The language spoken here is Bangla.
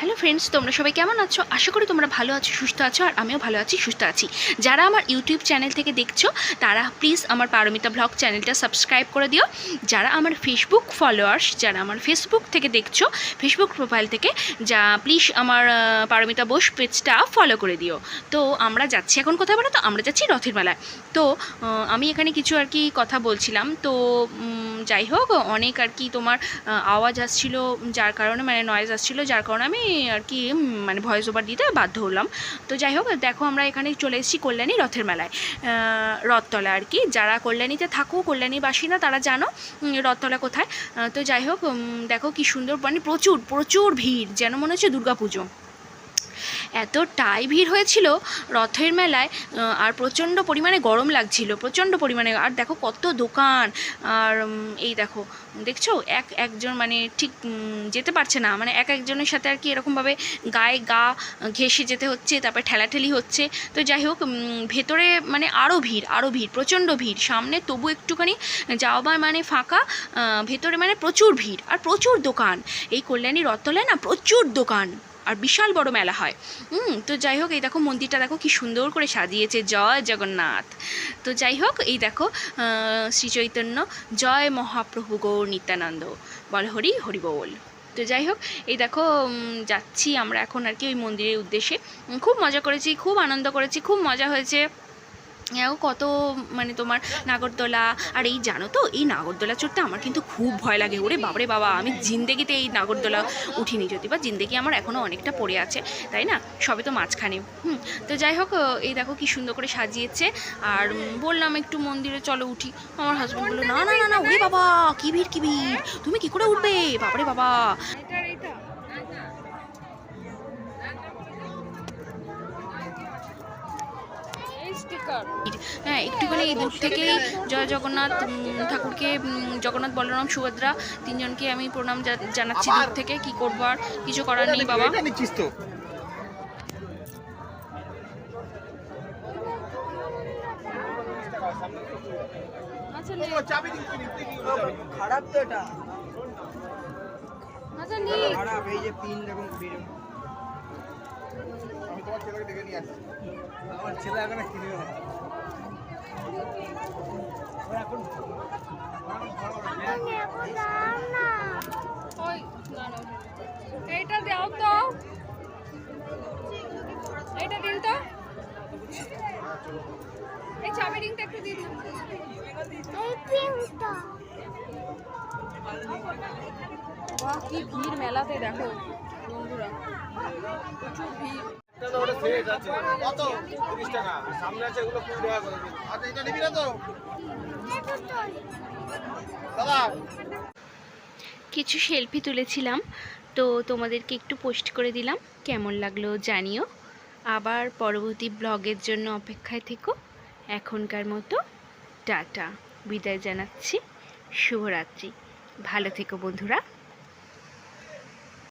হ্যালো ফ্রেন্ডস তোমরা সবাই কেমন আছো? আশা করি তোমরা ভালো আছো, সুস্থ আছো, আর আমিও ভালো আছি, সুস্থ আছি। যারা আমার ইউটিউব চ্যানেল থেকে দেখছ, তারা প্লিজ আমার পারমিতা ব্লগ চ্যানেলটা সাবস্ক্রাইব করে দিও। যারা আমার ফেসবুক ফলোয়ার্স যারা আমার ফেসবুক থেকে দেখছ ফেসবুক প্রোফাইল থেকে, যা প্লিজ আমার পারমিতা বোস পেজটা ফলো করে দিও। তো আমরা যাচ্ছি এখন কোথায় বলো তো? আমরা যাচ্ছি রথের মেলায়। তো আমি এখানে কিছু আর কি কথা বলছিলাম। তো যাই হোক অনেক আর কি তোমার আওয়াজ আসছিল, যার কারণে মানে নয়েজ আসছিল, যার কারণে আমি আর কি মানে ভয়েস ওভার দিতে বাধ্য হলাম। তো যাই হোক দেখো আমরা এখানে চলে এসেছি কল্যাণী রথের মেলায়। রথতলা আর কি। যারা কল্যাণীতে থাকো কল্যাণীবাসী না তারা জানো রথতলা কোথায়। তো যাই হোক দেখো কি সুন্দর মানে প্রচুর প্রচুর ভিড়, যেন মনে হচ্ছে দুর্গাপুজো। এতটাই ভিড় হয়েছিল রথের মেলায় আর প্রচণ্ড পরিমাণে গরম লাগছিল, প্রচণ্ড পরিমাণে। আর দেখো কত দোকান, আর এই দেখো, দেখছ? এক একজন মানে ঠিক যেতে পারছে না। মানে এক একজনের সাথে আর কি এরকমভাবে গায়ে গা ঘেঁষে যেতে হচ্ছে, তারপরে ঠেলাঠেলি হচ্ছে। তো যাই হোক ভেতরে মানে আরও ভিড় আরও ভিড়, প্রচণ্ড ভিড়। সামনে তবু একটুখানি যাওয়া মানে ফাঁকা ভেতরে মানে প্রচুর ভিড়, আর প্রচুর দোকান। এই কল্যাণী রথতলায় না প্রচুর দোকান। আর বিশাল বড় মেলা হয়। হুম, তো যাই হোক, এই দেখো মন্দিরটা দেখো কি সুন্দর করে সাজিয়েছে। জয় জগন্নাথ। তো যাই হোক, এই দেখো শ্রী চৈতন্য, জয় মহাপ্রভু গৌর নিত্যানন্দ। বল হরি হরি বল। তো যাই হোক, এই দেখো যাচ্ছি আমরা এখন আর কি ওই মন্দিরের উদ্দেশ্যে। খুব মজা করেছি, খুব আনন্দ করেছি, খুব মজা হয়েছে। এও কত মানে তোমার নাগরদোলা, আর এই জানো তো, এই নাগরদোলা চড়তে আমার কিন্তু খুব ভয় লাগে। ওরে বাবারে বাবা, আমি জিন্দেগিতে এই নাগরদোলা উঠিনি যদি বা জিন্দেগি আমার এখনও অনেকটা পড়ে আছে, তাই না? সবে তো মাঝখানে। হুম, তো যাই হোক এই দেখো কি সুন্দর করে সাজিয়েছে। আর বললাম একটু মন্দিরে চলো উঠি। আমার হাজব্যান্ড বলল, না না না না, ওরে বাবা, কি ভিড় কি ভিড়? তুমি কি করে উঠবে? বাবারে বাবা। হ্যাঁ একটুখানি এই দূর থেকেই জয় জগন্নাথ ঠাকুরকে জগন্নাথ বলরাম সুভদ্রা তিনজনকে আমি প্রণাম জানাচ্ছি দূর থেকে। কি করব আর? কিছু করার নেই বাবা। আচ্ছা। খারাপ তো এটা। আচ্ছা খারাপ এই যে পিন দেখুন তোমার ছেলেকে ডেকে নিয়ে আসছি আমার ছেলে এখন কিনে না ওই এইটা দাও তো। এইটা দিন তো। এই চাবি রিংটা একটু দিয়ে দিন। বাহ কি ভিড় মেলাতে দেখো বন্ধুরা। প্রচুর ভিড়। এটা তো ওটা সেট আছে। কত? তিরিশ টাকা। সামনে আছে এগুলো কুড়ি টাকা করে আচ্ছা এটা নিবি না তো? দাদা। কিছু সেলফি তুলেছিলাম তো তোমাদেরকে একটু পোস্ট করে দিলাম। কেমন লাগল জানিও। আবার পরবর্তী ব্লগের জন্য অপেক্ষায় থেকো। এখনকার মতো টাটা। বিদায় জানাচ্ছি। শুভরাত্রি। ভালো থেকো বন্ধুরা।